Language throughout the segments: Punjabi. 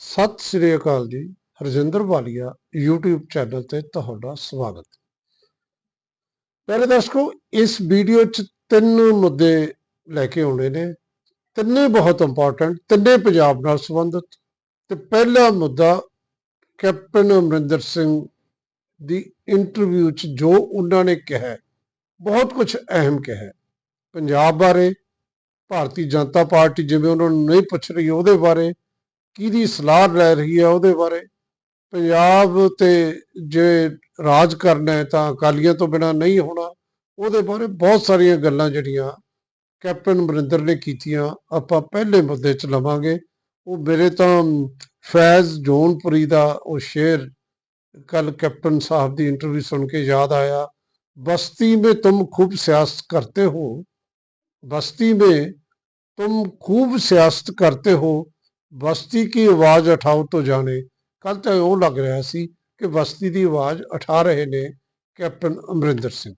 ਸਤਿ ਸ੍ਰੀ ਅਕਾਲ ਜੀ ਹਰਜਿੰਦਰ ਵਾਲੀਆ, YouTube ਚੈਨਲ ਤੇ ਤੁਹਾਡਾ ਸਵਾਗਤ। ਪਹਿਲੇ ਦਰਸ਼ਕੋ, ਇਸ ਵੀਡੀਓ 'ਚ ਤਿੰਨ ਮੁੱਦੇ ਲੈ ਕੇ ਆਉਣੇ ਨੇ। ਤਿੰਨੇ ਬਹੁਤ ਇੰਪੋਰਟੈਂਟ ਤਿੰਨੇ ਪੰਜਾਬ ਨਾਲ ਸੰਬੰਧਿਤ। ਤੇ ਪਹਿਲਾ ਮੁੱਦਾ ਕੈਪਟਨ ਅਮਰਿੰਦਰ ਸਿੰਘ ਦੀ ਇੰਟਰਵਿਊ 'ਚ ਜੋ ਉਹਨਾਂ ਨੇ ਕਿਹਾ, ਬਹੁਤ ਕੁਝ ਅਹਿਮ ਕਿਹਾ। ਪੰਜਾਬ ਬਾਰੇ, ਭਾਰਤੀ ਜਨਤਾ ਪਾਰਟੀ ਜਿਵੇਂ ਉਹਨਾਂ ਨੂੰ ਨਹੀਂ ਪੁੱਛ ਰਹੀ ਉਹਦੇ ਬਾਰੇ ਕਿਹਦੀ ਸਲਾਹ ਲੈ ਰਹੀ ਹੈ ਉਹਦੇ ਬਾਰੇ ਪੰਜਾਬ ਤੇ ਜੇ ਰਾਜ ਕਰਨਾ ਹੈ ਤਾਂ ਅਕਾਲੀਆਂ ਤੋਂ ਬਿਨਾ ਨਹੀਂ ਹੋਣਾ ਉਹਦੇ ਬਾਰੇ ਬਹੁਤ ਸਾਰੀਆਂ ਗੱਲਾਂ ਜਿਹੜੀਆਂ ਕੈਪਟਨ ਅਮਰਿੰਦਰ ਨੇ ਕੀਤੀਆਂ ਆਪਾਂ ਪਹਿਲੇ ਮੁੱਦੇ 'ਚ ਲਵਾਂਗੇ ਉਹ ਮੇਰੇ ਤਾਂ ਫੈਜ਼ ਜੋਨਪੁਰੀ ਦਾ ਉਹ ਸ਼ੇਰ ਕੱਲ ਕੈਪਟਨ ਸਾਹਿਬ ਦੀ ਇੰਟਰਵਿਊ ਸੁਣ ਕੇ ਯਾਦ ਆਇਆ बस्ती में तुम खूब सियासत करते हो बस्ती में तुम खूब सियासत करते हो ਬਸਤੀ ਕੀ ਆਵਾਜ਼ ਉਠਾਓ ਤੋਂ ਜਾਣੇ? ਕੱਲ ਤਾਂ ਉਹ ਲੱਗ ਰਿਹਾ ਸੀ ਕਿ ਬਸਤੀ ਦੀ ਆਵਾਜ਼ ਉਠਾ ਰਹੇ ਨੇ ਕੈਪਟਨ ਅਮਰਿੰਦਰ ਸਿੰਘ।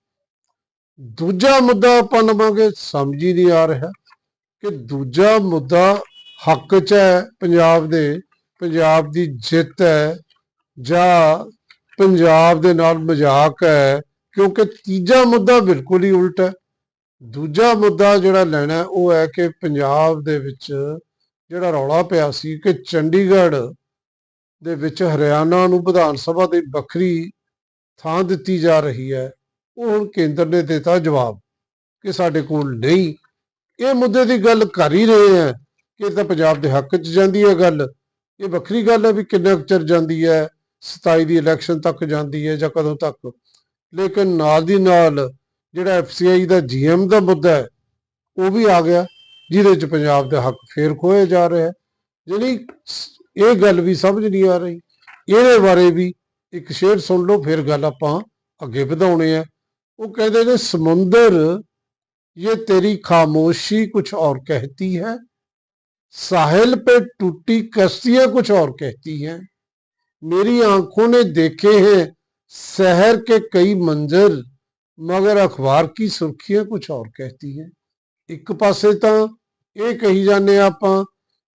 ਦੂਜਾ ਮੁੱਦਾ ਆਪਾਂ ਲਵਾਂਗੇ ਸਮਝ ਹੀ ਨਹੀਂ ਆ ਰਿਹਾ ਕਿ ਦੂਜਾ ਮੁੱਦਾ ਹੱਕ 'ਚ ਹੈ, ਪੰਜਾਬ ਦੇ, ਪੰਜਾਬ ਦੀ ਜਿੱਤ ਹੈ ਜਾਂ ਪੰਜਾਬ ਦੇ ਨਾਲ ਮਜ਼ਾਕ ਹੈ, ਕਿਉਂਕਿ ਤੀਜਾ ਮੁੱਦਾ ਬਿਲਕੁਲ ਹੀ ਉਲਟ ਹੈ। ਦੂਜਾ ਮੁੱਦਾ ਜਿਹੜਾ ਲੈਣਾ ਉਹ ਹੈ ਕਿ ਪੰਜਾਬ ਦੇ ਵਿੱਚ ਜਿਹੜਾ ਰੌਲਾ ਪਿਆ ਸੀ ਕਿ ਚੰਡੀਗੜ੍ਹ ਦੇ ਵਿੱਚ ਹਰਿਆਣਾ ਨੂੰ ਵਿਧਾਨ ਸਭਾ ਦੀ ਵੱਖਰੀ ਥਾਂ ਦਿੱਤੀ ਜਾ ਰਹੀ ਹੈ, ਉਹ ਹੁਣ ਕੇਂਦਰ ਨੇ ਦਿੱਤਾ ਜਵਾਬ ਕਿ ਸਾਡੇ ਕੋਲ ਨਹੀਂ। ਇਹ ਮੁੱਦੇ ਦੀ ਗੱਲ ਕਰ ਹੀ ਰਹੇ ਹੈ ਕਿ ਤਾਂ ਪੰਜਾਬ ਦੇ ਹੱਕ 'ਚ ਜਾਂਦੀ ਹੈ ਗੱਲ। ਇਹ ਵੱਖਰੀ ਗੱਲ ਹੈ ਵੀ ਕਿੰਨਾ ਕੁ ਚਿਰ ਜਾਂਦੀ ਹੈ 27 ਦੀ ਇਲੈਕਸ਼ਨ ਤੱਕ ਜਾਂਦੀ ਹੈ ਜਾਂ ਕਦੋਂ ਤੱਕ। ਲੇਕਿਨ ਨਾਲ ਦੀ ਨਾਲ ਜਿਹੜਾ ਐਫਸੀਆਈ ਦਾ ਜੀਐਮ ਦਾ ਮੁੱਦਾ ਹੈ, ਉਹ ਵੀ ਆ ਗਿਆ। ਜਿਹਦੇ ਚ ਪੰਜਾਬ ਦੇ ਹੱਕ ਫੇਰ ਖੋਏ ਜਾ ਰਹੇ ਹੈ ਜਿਹੜੀ ਇਹ ਗੱਲ ਵੀ ਸਮਝ ਨਹੀਂ ਆ ਰਹੀ ਇਹਦੇ ਬਾਰੇ ਵੀ ਇੱਕ ਸ਼ੇਰ ਸੁਣ ਲਓ ਫਿਰ ਗੱਲ ਆਪਾਂ ਅੱਗੇ ਵਧਾਉਣੇ ਆ ਉਹ ਕਹਿੰਦੇ ਨੇ ਸਮੁੰਦਰ ये तेरी खामोशी कुछ और कहती है साहिल पे टूटी कश्तियां कुछ और कहती हैं मेरी आंखों ने देखे हैं शहर के कई मंजर ਮਗਰ ਅਖਬਾਰ ਕੀ ਸੁਰਖੀਆਂ ਕੁਝ ਹੋਰ ਕਹਤੀ ਹੈ ਇੱਕ ਪਾਸੇ ਤਾਂ ਇਹ ਕਹੀ ਜਾਂਦੇ ਆ ਆਪਾਂ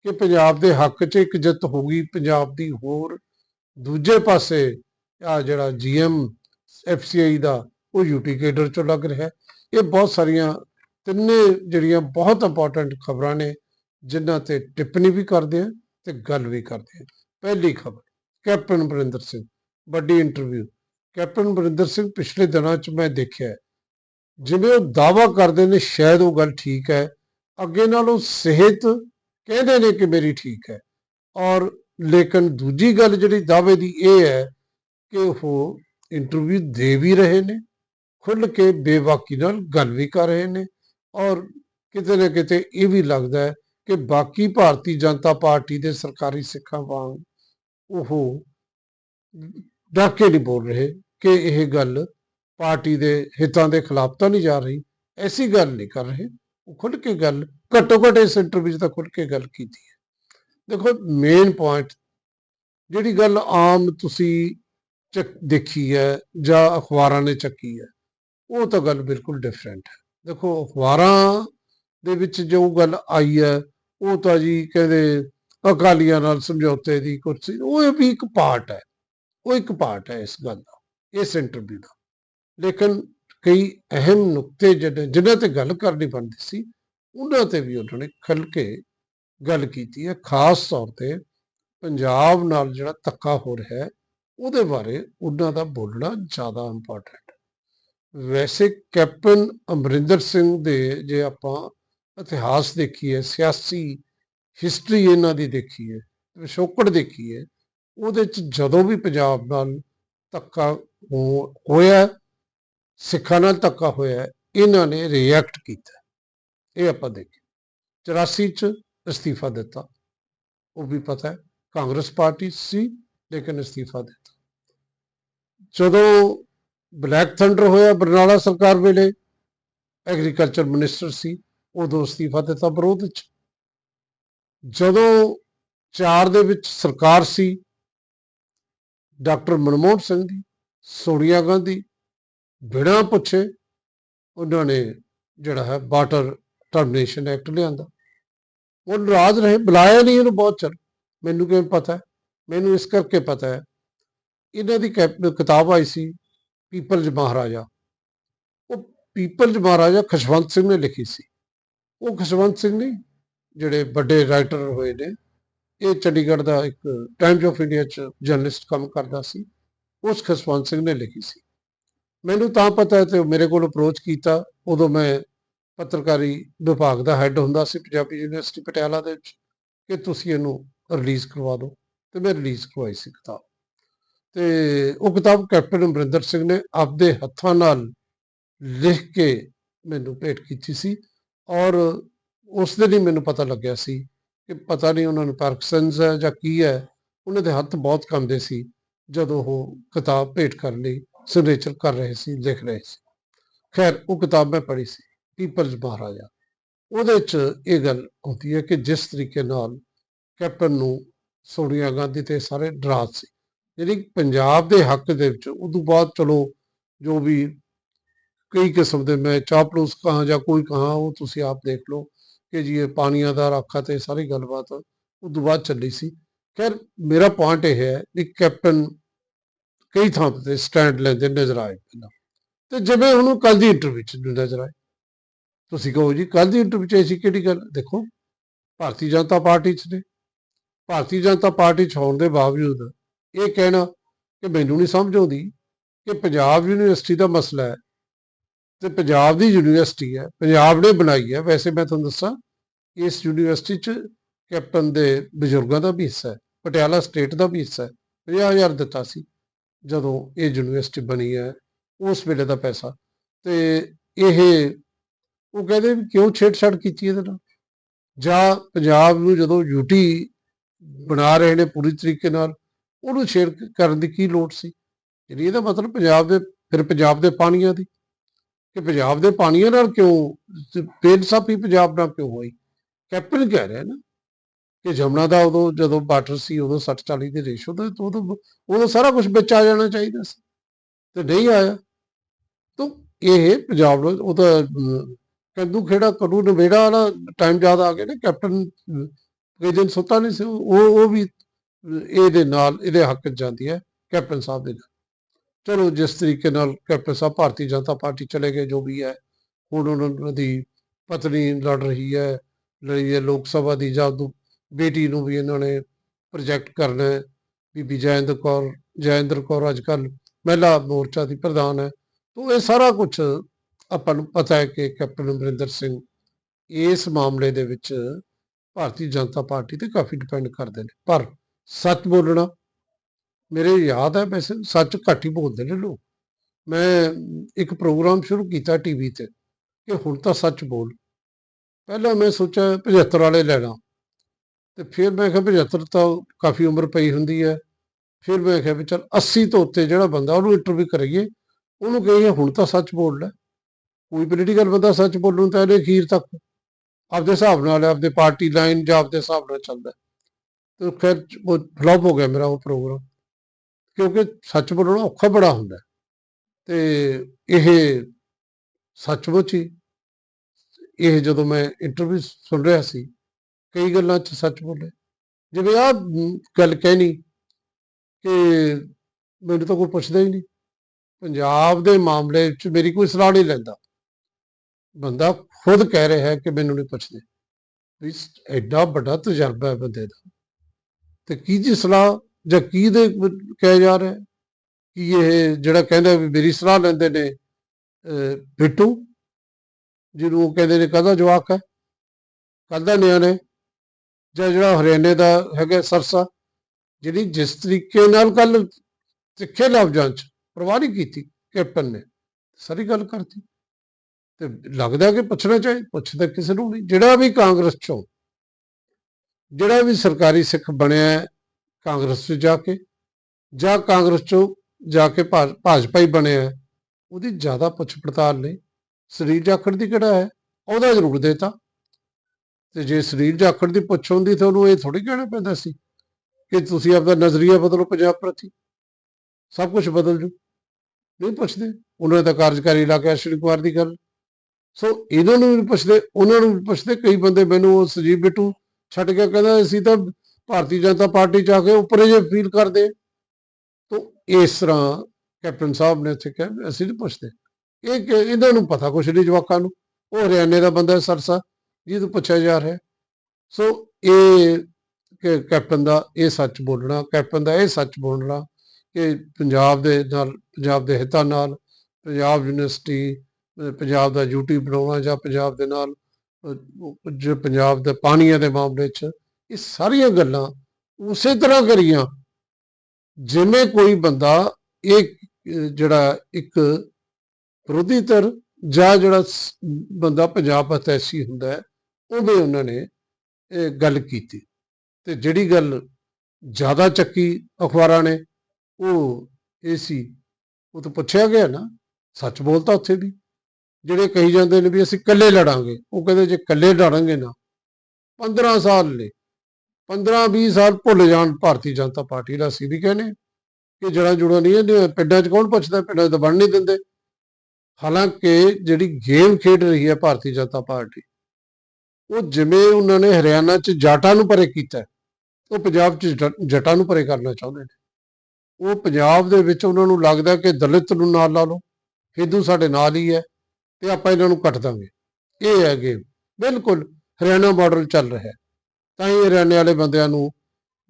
ਕਿ ਪੰਜਾਬ ਦੇ ਹੱਕ 'ਚ ਇੱਕ ਜਿੱਤ ਹੋ ਗਈ, ਪੰਜਾਬ ਦੀ ਹੋਰ ਦੂਜੇ ਪਾਸੇ ਆ ਜਿਹੜਾ ਜੀਐਮ ਐਫਸੀਆਈ ਦਾ ਉਹ ਯੂਟੀ ਕੇਡਰ 'ਚੋਂ ਲੱਗ ਰਿਹਾ ਇਹ ਬਹੁਤ ਸਾਰੀਆਂ ਤਿੰਨੇ ਜਿਹੜੀਆਂ ਬਹੁਤ ਇੰਪੋਰਟੈਂਟ ਖਬਰਾਂ ਨੇ, ਜਿਨ੍ਹਾਂ ਤੇ ਟਿੱਪਣੀ ਵੀ ਕਰਦੇ ਆ ਤੇ ਗੱਲ ਵੀ ਕਰਦੇ ਆ ਪਹਿਲੀ ਖਬਰ, ਕੈਪਟਨ ਅਮਰਿੰਦਰ ਸਿੰਘ, ਵੱਡੀ ਇੰਟਰਵਿਊ ਕੈਪਟਨ ਅਮਰਿੰਦਰ ਸਿੰਘ ਪਿਛਲੇ ਦਿਨਾਂ 'ਚ ਮੈਂ ਦੇਖਿਆ ਜਿਵੇਂ ਉਹ ਦਾਵਾ ਕਰਦੇ ਨੇ, ਸ਼ਾਇਦ ਉਹ ਗੱਲ ਠੀਕ ਹੈ ਅੱਗੇ ਨਾਲੋਂ ਸਿਹਤ ਕਹਿੰਦੇ ਨੇ ਕਿ ਮੇਰੀ ਠੀਕ ਹੈ। ਔਰ ਲੇਕਿਨ ਦੂਜੀ ਗੱਲ ਜਿਹੜੀ ਦਾਅਵੇ ਦੀ ਇਹ ਹੈ ਕਿ ਉਹ ਇੰਟਰਵਿਊ ਦੇ ਵੀ ਰਹੇ ਨੇ, ਖੁੱਲ੍ਹ ਕੇ ਬੇਵਾਕੀ ਨਾਲ ਗੱਲ ਵੀ ਕਰ ਰਹੇ ਨੇ ਔਰ ਕਿਤੇ ਨਾ ਕਿਤੇ ਇਹ ਵੀ ਲੱਗਦਾ ਹੈ ਕਿ ਬਾਕੀ ਭਾਰਤੀ ਜਨਤਾ ਪਾਰਟੀ ਦੇ ਸਰਕਾਰੀ ਸਿੱਖਾਂ ਵਾਂਗ ਉਹ ਡਾਕੇ ਨਹੀਂ ਬੋਲ ਰਹੇ ਕਿ ਇਹ ਗੱਲ ਪਾਰਟੀ ਦੇ ਹਿੱਤਾਂ ਦੇ ਖਿਲਾਫ ਤਾਂ ਨਹੀਂ ਜਾ ਰਹੀ, ਐਸੀ ਗੱਲ ਨਹੀਂ ਕਰ ਰਹੇ। ਉਹ ਖੁੱਲ ਕੇ ਗੱਲ, ਘੱਟੋ ਘੱਟ ਇਸ ਇੰਟਰਵਿਊ 'ਚ ਤਾਂ ਖੁੱਲ ਕੇ ਗੱਲ ਕੀਤੀ ਹੈ। ਦੇਖੋ ਮੇਨ ਪੁਆਇੰਟ ਜਿਹੜੀ ਗੱਲ ਆਮ ਤੁਸੀਂ ਚੱਕ, ਦੇਖੀ ਹੈ ਜਾਂ ਅਖਬਾਰਾਂ ਨੇ ਚੱਕੀ ਹੈ, ਉਹ ਤਾਂ ਗੱਲ ਬਿਲਕੁਲ ਡਿਫਰੈਂਟ ਹੈ। ਦੇਖੋ ਅਖਬਾਰਾਂ ਦੇ ਵਿੱਚ ਜੋ ਗੱਲ ਆਈ ਹੈ, ਉਹ ਤਾਂ ਜੀ ਕਹਿੰਦੇ ਅਕਾਲੀਆਂ ਨਾਲ ਸਮਝੌਤੇ ਦੀ ਕੁਰਸੀ, ਉਹ ਵੀ ਇੱਕ ਪਾਰਟ ਹੈ। ਉਹ ਇੱਕ ਪਾਰਟ ਹੈ ਇਸ ਗੱਲ ਦਾ, ਇਸ ਇੰਟਰਵਿਊ ਦਾ। ਲੇਕਿਨ ਕਈ ਅਹਿਮ ਨੁਕਤੇ ਜਿਹੜੇ, ਜਿਹਨਾਂ ਤੇ ਗੱਲ ਕਰਨੀ ਬਣਦੀ ਸੀ, ਉਹਨਾਂ ਤੇ ਵੀ ਉਹਨਾਂ ਨੇ ਖਲ ਕੇ ਗੱਲ ਕੀਤੀ ਹੈ। ਖਾਸ ਤੌਰ ਤੇ ਪੰਜਾਬ ਨਾਲ ਜਿਹੜਾ ਧੱਕਾ ਹੋ ਰਿਹਾ ਹੈ, ਉਹਦੇ ਬਾਰੇ ਉਹਨਾਂ ਦਾ ਬੋਲਣਾ ਜ਼ਿਆਦਾ ਇੰਪੋਰਟੈਂਟ ਵੈਸੇ ਕੈਪਟਨ ਅਮਰਿੰਦਰ ਸਿੰਘ ਦੇ ਜੇ ਆਪਾਂ ਇਤਿਹਾਸ ਦੇਖੀਏ, ਸਿਆਸੀ ਹਿਸਟਰੀ ਇਹਨਾਂ ਦੀ ਦੇਖੀਏ, ਪਿਛੋਕੜ ਦੇਖੀਏ, ਉਹਦੇ ਚ ਜਦੋਂ ਵੀ ਪੰਜਾਬ ਨਾਲ ਧੱਕਾ ਹੋ- ਹੋਇਆ ਸਿੱਖਾਂ ਨਾਲ ਧੱਕਾ ਹੋਇਆ ਇਹਨਾਂ ਨੇ ਰਿਐਕਟ ਕੀਤਾ। ਇਹ ਆਪਾਂ ਦੇਖਿਆ 84 ਚ ਅਸਤੀਫਾ ਦਿੱਤਾ। ਉਹ ਵੀ ਪਤਾ ਹੈ, ਕਾਂਗਰਸ ਪਾਰਟੀ ਸੀ, ਲੇਕਿਨ ਅਸਤੀਫਾ ਦਿੱਤਾ। ਜਦੋਂ ਬਲੈਕ ਥੰਡਰ ਹੋਇਆ ਬਰਨਾਲਾ ਸਰਕਾਰ ਵੇਲੇ ਐਗਰੀਕਲਚਰ ਮਿਨਿਸਟਰ ਸੀ, ਉਦੋਂ ਅਸਤੀਫਾ ਦਿੱਤਾ ਵਿਰੋਧ ਚ। ਜਦੋਂ ਚਾਰ ਦੇ ਵਿੱਚ ਸਰਕਾਰ ਸੀ, ਡਾਕਟਰ ਮਨਮੋਹਨ ਸਿੰਘ ਦੀ, ਸੋਨੀਆ ਗਾਂਧੀ ਬਿਨਾਂ ਪੁੱਛੇ ਉਹਨਾਂ ਨੇ ਜਿਹੜਾ ਹੈ ਵਾਟਰ ਟਰਮੀਨੇਸ਼ਨ ਐਕਟ ਲਿਆਂਦਾ। ਉਹ ਨਾਰਾਜ਼ ਰਹੇ, ਬੁਲਾਇਆ ਨਹੀਂ ਇਹਨੂੰ ਬਹੁਤ ਚਿਰ। ਮੈਨੂੰ ਕਿਵੇਂ ਪਤਾ? ਮੈਨੂੰ ਇਸ ਕਰਕੇ ਪਤਾ ਹੈ। ਇਹਨਾਂ ਦੀ ਕੈਪ- ਕਿਤਾਬ ਆਈ ਸੀ ਪੀਪਲਜ਼ ਮਹਾਰਾਜਾ। ਉਹ ਪੀਪਲਜ਼ ਮਹਾਰਾਜਾ ਖਸਵੰਤ ਸਿੰਘ ਨੇ ਲਿਖੀ ਸੀ। ਉਹ ਖਸਵੰਤ ਸਿੰਘ ਨਹੀਂ, ਜਿਹੜੇ ਵੱਡੇ ਰਾਈਟਰ ਹੋਏ ਨੇ, ਇਹ ਚੰਡੀਗੜ੍ਹ ਦਾ ਇੱਕ ਟਾਈਮਜ਼ ਆਫ ਇੰਡੀਆ ਚ ਜਰਨਲਿਸਟ ਕੰਮ ਕਰਦਾ ਸੀ। ਉਸ ਖਸਵੰਤ ਸਿੰਘ ਨੇ ਲਿਖੀ ਸੀ। ਮੈਨੂੰ ਤਾਂ ਪਤਾ ਹੈ ਤੇ ਉਹ ਮੇਰੇ ਕੋਲ ਅਪਰੋਚ ਕੀਤਾ, ਉਦੋਂ ਮੈਂ ਪੱਤਰਕਾਰੀ ਵਿਭਾਗ ਦਾ ਹੈੱਡ ਹੁੰਦਾ ਸੀ, ਪੰਜਾਬੀ ਯੂਨੀਵਰਸਿਟੀ ਪਟਿਆਲਾ ਦੇ ਵਿੱਚ, ਕਿ ਤੁਸੀਂ ਇਹਨੂੰ ਰਿਲੀਜ਼ ਕਰਵਾ ਦਿਓ। ਤੇ ਮੈਂ ਰਿਲੀਜ਼ ਕਰਵਾਈ ਸੀ ਕਿਤਾਬ। ਤੇ ਉਹ ਕਿਤਾਬ ਕੈਪਟਨ ਅਮਰਿੰਦਰ ਸਿੰਘ ਨੇ ਆਪਦੇ ਹੱਥਾਂ ਨਾਲ ਲਿਖ ਕੇ ਮੈਨੂੰ ਭੇਟ ਕੀਤੀ ਸੀ ਔਰ ਉਸ ਦਿਨ ਹੀ ਮੈਨੂੰ ਪਤਾ ਲੱਗਿਆ ਸੀ ਕਿ ਪਤਾ ਨਹੀਂ ਉਹਨਾਂ ਨੂੰ ਪਾਰਕਿੰਸਨਸ ਹੈ ਜਾਂ ਕੀ ਹੈ, ਉਹਨਾਂ ਦੇ ਹੱਥ ਬਹੁਤ ਕੰਬਦੇ ਸੀ ਜਦੋਂ ਉਹ ਕਿਤਾਬ ਭੇਟ ਕਰਨ ਲਈ ਸਿਗਨੇਚਰ ਕਰ ਰਹੇ ਸੀ, ਲਿਖ ਰਹੇ ਸੀ। ਖੈਰ, ਉਹ ਕਿਤਾਬ ਮੈਂ ਪੜ੍ਹੀ ਸੀ, ਪੀਪਲਜ਼ ਮਹਾਰਾਜਾ। ਉਹਦੇ 'ਚ ਇਹ ਗੱਲ ਹੁੰਦੀ ਹੈ ਕਿ ਜਿਸ ਤਰੀਕੇ ਨਾਲ ਕੈਪਟਨ ਨੂੰ ਸੋਨੀਆ ਗਾਂਧੀ ਤੇ ਸਾਰੇ ਡਰਾ ਸੀ ਜਿਹੜੀ ਪੰਜਾਬ ਦੇ ਹੱਕ ਦੇ ਵਿੱਚ ਉਦੋਂ ਬਾਅਦ ਚਲੋ ਜੋ ਵੀ ਕਈ ਕਿਸਮ ਦੇ ਮੈਂ ਚਾਪਲੂਸ ਕਹਾਂ ਜਾਂ ਕੋਈ ਕਹਾਂ, ਉਹ ਤੁਸੀਂ ਆਪ ਦੇਖ ਲਓ ਕਿ ਜੀ ਇਹ ਪਾਣੀਆਂ ਦਾ ਰਾਖਾ ਤੇ ਸਾਰੀ ਗੱਲਬਾਤ ਉਦੋਂ ਬਾਅਦ ਚੱਲੀ ਸੀ। ਖੈਰ, ਮੇਰਾ ਪੁਆਇੰਟ ਇਹ ਹੈ ਕਿ ਕੈਪਟਨ ਕਈ ਥਾਂ ਤੇ ਸਟੈਂਡ ਲੈਂਦੇ ਨਜ਼ਰ ਆਏ ਪਹਿਲਾਂ। ਤੇ ਜਿਵੇਂ ਉਹਨੂੰ ਕੱਲ ਦੀ ਇੰਟਰਵਿਊ ਚ ਨਜ਼ਰ ਆਏ। ਤੁਸੀਂ ਕਹੋ ਜੀ ਕੱਲ ਦੀ ਇੰਟਰਵਿਊ ਚ ਐਸੀ ਕਿਹੜੀ ਗੱਲ, ਦੇਖੋ, ਭਾਰਤੀ ਜਨਤਾ ਪਾਰਟੀ ਚ ਨੇ। ਭਾਰਤੀ ਜਨਤਾ ਪਾਰਟੀ ਚ ਹੋਣ ਦੇ ਬਾਵਜੂਦ ਇਹ ਕਹਿਣਾ ਕਿ ਮੈਨੂੰ ਨਹੀਂ ਸਮਝ ਆਉਂਦੀ ਕਿ ਪੰਜਾਬ ਯੂਨੀਵਰਸਿਟੀ ਦਾ ਮਸਲਾ ਹੈ। ਤੇ ਪੰਜਾਬ ਦੀ ਯੂਨੀਵਰਸਿਟੀ ਹੈ, ਪੰਜਾਬ ਨੇ ਬਣਾਈ ਹੈ। ਵੈਸੇ ਮੈਂ ਤੁਹਾਨੂੰ ਦੱਸਾਂ, ਇਸ ਯੂਨੀਵਰਸਿਟੀ ਚ ਕੈਪਟਨ ਦੇ ਬਜ਼ੁਰਗਾਂ ਦਾ ਵੀ ਹਿੱਸਾ ਹੈ, ਪਟਿਆਲਾ ਸਟੇਟ ਦਾ ਵੀ ਹਿੱਸਾ ਹੈ। 50000 ਦਿੱਤਾ ਸੀ। ਜਦੋਂ ਇਹ ਯੂਨੀਵਰਸਿਟੀ ਬਣੀ ਹੈ, ਉਸ ਵੇਲੇ ਦਾ ਪੈਸਾ। ਤੇ ਇਹ ਉਹ ਕਹਿੰਦੇ ਵੀ ਕਿਉਂ ਛੇੜਛਾੜ ਕੀਤੀ ਇਹਦੇ ਨਾਲ? ਜਾਂ ਪੰਜਾਬ ਨੂੰ ਜਦੋਂ ਯੂਟੀ ਬਣਾ ਰਹੇ ਨੇ ਪੂਰੀ ਤਰੀਕੇ ਨਾਲ, ਉਹਨੂੰ ਛੇੜ ਕਰਨ ਦੀ ਕੀ ਲੋੜ ਸੀ? ਜਿਹੜੀ ਇਹਦਾ ਮਤਲਬ ਪੰਜਾਬ ਦੇ, ਫਿਰ ਪੰਜਾਬ ਦੇ ਪਾਣੀਆਂ ਦੀ। ਕਿ ਪੰਜਾਬ ਦੇ ਪਾਣੀਆਂ ਨਾਲ ਕਿਉਂ ਬੇਇਨਸਾਫੀ ਪੰਜਾਬ ਨਾਲ ਕਿਉਂ ਹੋਈ? ਕੈਪਟਨ ਕਹਿ ਰਿਹਾ ਨਾ। ਕਿ ਜਮਨਾ ਦਾ ਉਦੋਂ ਜਦੋਂ ਬਾਰਡਰ ਸੀ, ਉਦੋਂ 60 40 ਦੇ ਰੇਸ਼ੋ ਦਾ ਉਦੋਂ ਉਦੋਂ ਸਾਰਾ ਕੁਝ ਵਿੱਚ ਆ ਜਾਣਾ ਚਾਹੀਦਾ ਸੀ ਤੇ ਨਹੀਂ ਆਇਆ। ਤਾਂ ਇਹ ਪੰਜਾਬ ਨੂੰ ਉਹਦਾ ਕੰਦੂ ਖੇੜਾ ਕਰੂ ਨਵੇੜਾ ਵਾਲਾ ਟਾਈਮ ਜ਼ਿਆਦਾ ਆ ਗਿਆ ਨਾ, ਕੈਪਟਨ ਕਈ ਸੁੱਤਾ ਨਹੀਂ ਸੀ, ਉਹ ਉਹ ਵੀ ਇਹਦੇ ਨਾਲ, ਇਹਦੇ ਹੱਕ 'ਚ ਜਾਂਦੀ ਹੈ, ਕੈਪਟਨ ਸਾਹਿਬ ਦੇ ਨਾਲ। ਚਲੋ, ਜਿਸ ਤਰੀਕੇ ਨਾਲ ਕੈਪਟਨ ਸਾਹਿਬ ਭਾਰਤੀ ਜਨਤਾ ਪਾਰਟੀ ਚਲੇ ਗਏ, ਜੋ ਵੀ ਹੈ, ਹੁਣ ਉਹਨਾਂ ਦੀ ਪਤਨੀ ਲੜ ਰਹੀ ਹੈ ਲੜੀ ਹੈ, ਲੋਕ ਸਭਾ ਦੀ ਜਾਂ ਉਦੋਂ ਬੇਟੀ ਨੂੰ ਵੀ ਇਹਨਾਂ ਨੇ ਪ੍ਰੋਜੈਕਟ ਕਰਨਾ ਹੈ। ਬੀਬੀ ਜੈਇੰਦਰ ਕੌਰ ਜੈਇੰਦਰ ਕੌਰ ਅੱਜ ਕੱਲ ਮਹਿਲਾ ਮੋਰਚਾ ਦੀ ਪ੍ਰਧਾਨ ਹੈ। ਤੋਂ ਇਹ ਸਾਰਾ ਕੁਝ ਆਪਾਂ ਨੂੰ ਪਤਾ ਹੈ ਕਿ ਕੈਪਟਨ ਅਮਰਿੰਦਰ ਸਿੰਘ ਇਸ ਮਾਮਲੇ ਦੇ ਵਿੱਚ ਭਾਰਤੀ ਜਨਤਾ ਪਾਰਟੀ ਤੇ ਕਾਫੀ ਡਿਪੈਂਡ ਕਰਦੇ ਨੇ। ਪਰ ਸੱਚ ਬੋਲਣਾ, ਮੇਰੇ ਯਾਦ ਹੈ ਵੈਸੇ ਸੱਚ ਘੱਟ ਹੀ ਬੋਲਦੇ ਨੇ ਲੋਕ। ਮੈਂ ਇੱਕ ਪ੍ਰੋਗਰਾਮ ਸ਼ੁਰੂ ਕੀਤਾ ਟੀਵੀ ਤੇ ਕਿ ਹੁਣ ਤਾਂ ਸੱਚ ਬੋਲ। ਪਹਿਲਾਂ ਮੈਂ ਸੋਚਿਆ 75 ਵਾਲੇ ਲੈਣਾ। ਤੇ ਫਿਰ ਮੈਂ ਕਿਹਾ 75 ਤਾਂ ਕਾਫੀ ਉਮਰ ਪਈ ਹੁੰਦੀ ਹੈ। ਫਿਰ ਮੈਂ ਕਿਹਾ ਵੀ ਚਲ 80 ਤੋਂ ਉੱਤੇ ਜਿਹੜਾ ਬੰਦਾ ਉਹਨੂੰ ਇੰਟਰਵਿਊ ਕਰਾਈਏ ਉਹਨੂੰ ਕਹੀਏ ਹੁਣ ਤਾਂ ਸੱਚ ਬੋਲ ਲੈ। ਕੋਈ ਪੋਲੀਟੀਕਲ ਬੰਦਾ ਸੱਚ ਬੋਲਣ ਤਾਂ ਇਹਦੇ ਅਖੀਰ ਤੱਕ ਆਪਦੇ ਹਿਸਾਬ ਨਾਲ, ਆਪਦੇ ਪਾਰਟੀ ਲਾਈਨ ਜਾਂ ਆਪਦੇ ਹਿਸਾਬ ਨਾਲ ਚੱਲਦਾ ਤੇ ਫਿਰ ਉਹ ਫਲॉप ਹੋ ਗਿਆ ਮੇਰਾ ਉਹ ਪ੍ਰੋਗਰਾਮ ਕਿਉਂਕਿ ਸੱਚ ਬੋਲਣਾ ਔਖਾ ਬੜਾ ਹੁੰਦਾ ਤੇ ਇਹ ਸੱਚਮੁੱਚ ਹੀ, ਇਹ ਜਦੋਂ ਮੈਂ ਇੰਟਰਵਿਊ ਸੁਣ ਰਿਹਾ ਸੀ ਕਈ ਗੱਲਾਂ 'ਚ ਸੱਚ ਬੋਲੇ। ਜਿਵੇਂ ਆ ਗੱਲ ਕਹਿਣੀ ਕਿ ਮੈਨੂੰ ਤਾਂ ਕੋਈ ਪੁੱਛਦਾ ਹੀ ਨਹੀਂ। ਪੰਜਾਬ ਦੇ ਮਾਮਲੇ 'ਚ ਮੇਰੀ ਕੋਈ ਸਲਾਹ ਨਹੀਂ ਲੈਂਦਾ। ਬੰਦਾ ਖੁਦ ਕਹਿ ਰਿਹਾ ਹੈ ਕਿ ਮੈਨੂੰ ਨਹੀਂ ਪੁੱਛਦੇ। ਵੀ ਐਡਾ ਵੱਡਾ ਤਜਰਬਾ ਹੈ ਬੰਦੇ ਦਾ। ਤੇ ਕੀ ਜੀ ਸਲਾਹ ਜਾਂ ਕੀ ਦੇ ਕਿਹਾ ਜਾ ਰਿਹਾ ਕਿ ਇਹ ਜਿਹੜਾ ਕਹਿੰਦਾ ਵੀ ਮੇਰੀ ਸਲਾਹ ਲੈਂਦੇ ਨੇ ਬਿੱਟੂ, ਜਿਹਨੂੰ ਉਹ ਕਹਿੰਦੇ ਨੇ ਕਦਾ ਜਵਾਕ ਹੈ? ਕਦਾ ਨਿਆਣੇ ਜਾਂ ਜਿਹੜਾ ਹਰਿਆਣੇ ਦਾ ਹੈਗਾ ਸਰਸਾ ਜਿਹੜੀ ਜਿਸ ਤਰੀਕੇ ਨਾਲ ਕੱਲ ਤਿੱਖੇ ਲਫ਼ਜ਼ਾਂ ਚ ਪਰਵਾਹ ਨਹੀਂ ਕੀਤੀ, ਕੈਪਟਨ ਨੇ, ਸਾਰੀ ਗੱਲ ਕਰਤੀ। ਤੇ ਲੱਗਦਾ ਕਿ ਪੁੱਛਣਾ ਚਾਹੀਦਾ ਪੁੱਛਦਾ ਕਿਸੇ ਨੂੰ ਨਹੀਂ ਜਿਹੜਾ ਵੀ ਕਾਂਗਰਸ ਚੋਂ, ਜਿਹੜਾ ਵੀ ਸਰਕਾਰੀ ਸਿੱਖ ਬਣਿਆ ਕਾਂਗਰਸ 'ਚ ਜਾ ਕੇ, ਜਾਂ ਕਾਂਗਰਸ 'ਚੋਂ ਜਾ ਕੇ ਭਾਜਪਾ ਹੀ ਬਣਿਆ ਉਹਦੀ ਜ਼ਿਆਦਾ ਪੁੱਛ ਪੜਤਾਲ ਨਹੀਂ। ਸਰੀਰ ਜਾਖੜ ਦੀ ਕਿਹੜਾ ਹੈ? ਉਹਦਾ ਜ਼ਰੂਰ ਦੇਤਾ। ਤੇ ਜੇ ਸਰੀਰ ਜਾਖੜ ਦੀ ਪੁੱਛ ਹੁੰਦੀ ਤਾਂ ਉਹਨੂੰ ਇਹ ਥੋੜੀ ਕਹਿਣਾ ਪੈਂਦਾ ਸੀ ਕਿ ਤੁਸੀਂ ਆਪਦਾ ਨਜ਼ਰੀਆ ਬਦਲੋ ਪੰਜਾਬ ਪ੍ਰਤੀ। ਸਭ ਕੁਝ ਬਦਲ ਜੂ। ਨਹੀਂ ਪੁੱਛਦੇ। ਉਹਨਾਂ ਨੇ ਤਾਂ ਕਾਰਜਕਾਰੀ ਇਲਾਕਾ ਅਸ਼ਵਨੀ ਕੁਮਾਰ ਦੀ ਗੱਲ। ਸੋ ਇਹਨਾਂ ਨੂੰ ਵੀ ਪੁੱਛਦੇ। ਉਹਨਾਂ ਨੂੰ ਵੀ ਪੁੱਛਦੇ। ਕਈ ਬੰਦੇ ਮੈਨੂੰ ਉਹ ਸਜੀਵ ਬਿੱਟੂ ਛੱਡ ਕੇ ਕਹਿੰਦਾ, ਅਸੀਂ ਤਾਂ ਭਾਰਤੀ ਜਨਤਾ ਪਾਰਟੀ ਚ ਆ ਕੇ ਉੱਪਰੇ ਜੇ ਫੀਲ ਕਰਦੇ ਤਾਂ ਇਸ ਤਰ੍ਹਾਂ ਕੈਪਟਨ ਸਾਹਿਬ ਨੇ ਉੱਥੇ ਕਿਹਾ ਵੀ ਅਸੀਂ ਨਹੀਂ ਪੁੱਛਦੇ। ਇਹ ਇਹਨਾਂ ਨੂੰ ਪਤਾ ਕੁਛ ਨਹੀਂ ਜਵਾਕਾਂ ਨੂੰ। ਉਹ ਹਰਿਆਣੇ ਦਾ ਬੰਦਾ ਸਰਸਾ। ਜਿਹਨੂੰ ਪੁੱਛਿਆ ਜਾ ਰਿਹਾ। ਸੋ, ਇਹ ਕੈਪਟਨ ਦਾ ਇਹ ਸੱਚ ਬੋਲਣਾ, ਕੈਪਟਨ ਦਾ ਇਹ ਸੱਚ ਬੋਲਣਾ ਕਿ ਪੰਜਾਬ ਦੇ ਨਾਲ, ਪੰਜਾਬ ਦੇ ਹਿੱਤਾਂ ਨਾਲ, ਪੰਜਾਬ ਯੂਨੀਵਰਸਿਟੀ ਪੰਜਾਬ ਦਾ ਯੂਟੀ ਬਣਾਉਣਾ ਜਾਂ ਪੰਜਾਬ ਦੇ ਨਾਲ ਜੋ ਪੰਜਾਬ ਦੇ ਪਾਣੀਆਂ ਦੇ ਮਾਮਲੇ 'ਚ ਇਹ ਸਾਰੀਆਂ ਗੱਲਾਂ ਉਸੇ ਤਰ੍ਹਾਂ ਕਰੀਆਂ ਜਿਵੇਂ ਕੋਈ ਬੰਦਾ ਇਹ ਜਿਹੜਾ ਇੱਕ ਵਿਰੋਧੀ ਧਿਰ ਜਾਂ ਜਿਹੜਾ ਬੰਦਾ ਪੰਜਾਬ ਅਤੈਸ਼ੀ ਹੁੰਦਾ ਹੈ ਉਹਦੇ ਉਹਨਾਂ ਨੇ ਇਹ ਗੱਲ ਕੀਤੀ ਤੇ ਜਿਹੜੀ ਗੱਲ ਜ਼ਿਆਦਾ ਚੱਕੀ ਅਖਬਾਰਾਂ ਨੇ, ਉਹ ਇਹ ਸੀ, ਉਹ ਤਾਂ ਪੁੱਛਿਆ ਗਿਆ ਨਾ, ਸੱਚ ਬੋਲਤਾ ਉੱਥੇ ਵੀ। ਜਿਹੜੇ ਕਹੀ ਜਾਂਦੇ ਨੇ ਵੀ ਅਸੀਂ ਇਕੱਲੇ ਲੜਾਂਗੇ, ਉਹ ਕਹਿੰਦੇ ਜੇ ਇਕੱਲੇ ਲੜਾਂਗੇ ਨਾ 15 ਸਾਲ ਨੇ 15 20 ਸਾਲ ਭੁੱਲ ਜਾਣ ਭਾਰਤੀ ਜਨਤਾ ਪਾਰਟੀ ਦਾ ਅਸੀਂ ਵੀ ਕਹਿੰਦੇ ਹਾਂ ਕਿ ਜੜਾ ਜੁੜਾ ਨਹੀਂ ਹੈ ਪਿੰਡਾਂ 'ਚ ਕੌਣ ਪੁੱਛਦਾ, ਪਿੰਡਾਂ 'ਚ ਤਾਂ ਬਣ ਨਹੀਂ ਦਿੰਦੇ। ਹਾਲਾਂਕਿ ਜਿਹੜੀ ਗੇਮ ਖੇਡ ਰਹੀ ਹੈ ਭਾਰਤੀ ਜਨਤਾ ਪਾਰਟੀ ਉਹ ਜਿਵੇਂ ਉਹਨਾਂ ਨੇ ਹਰਿਆਣਾ 'ਚ ਜਾਟਾਂ ਨੂੰ ਪਰੇ ਕੀਤਾ ਉਹ ਪੰਜਾਬ 'ਚ ਜ- ਜੱਟਾਂ ਨੂੰ ਪਰੇ ਕਰਨਾ ਚਾਹੁੰਦੇ ਨੇ। ਉਹ ਪੰਜਾਬ ਦੇ ਵਿੱਚ ਉਹਨਾਂ ਨੂੰ ਲੱਗਦਾ ਕਿ ਦਲਿਤ ਨੂੰ ਨਾਲ ਲਾ ਲਓ, ਹਿੰਦੂ ਸਾਡੇ ਨਾਲ ਹੀ ਹੈ ਤੇ ਆਪਾਂ ਇਹਨਾਂ ਨੂੰ ਕੱਟ ਦਾਂਗੇ। ਇਹ ਹੈ ਗੇਮ ਬਿਲਕੁਲ ਹਰਿਆਣਾ ਮਾਡਲ ਚੱਲ ਰਿਹਾ ਹੈ। ਤਾਂ ਹੀ ਹਰਿਆਣੇ ਵਾਲੇ ਬੰਦਿਆਂ ਨੂੰ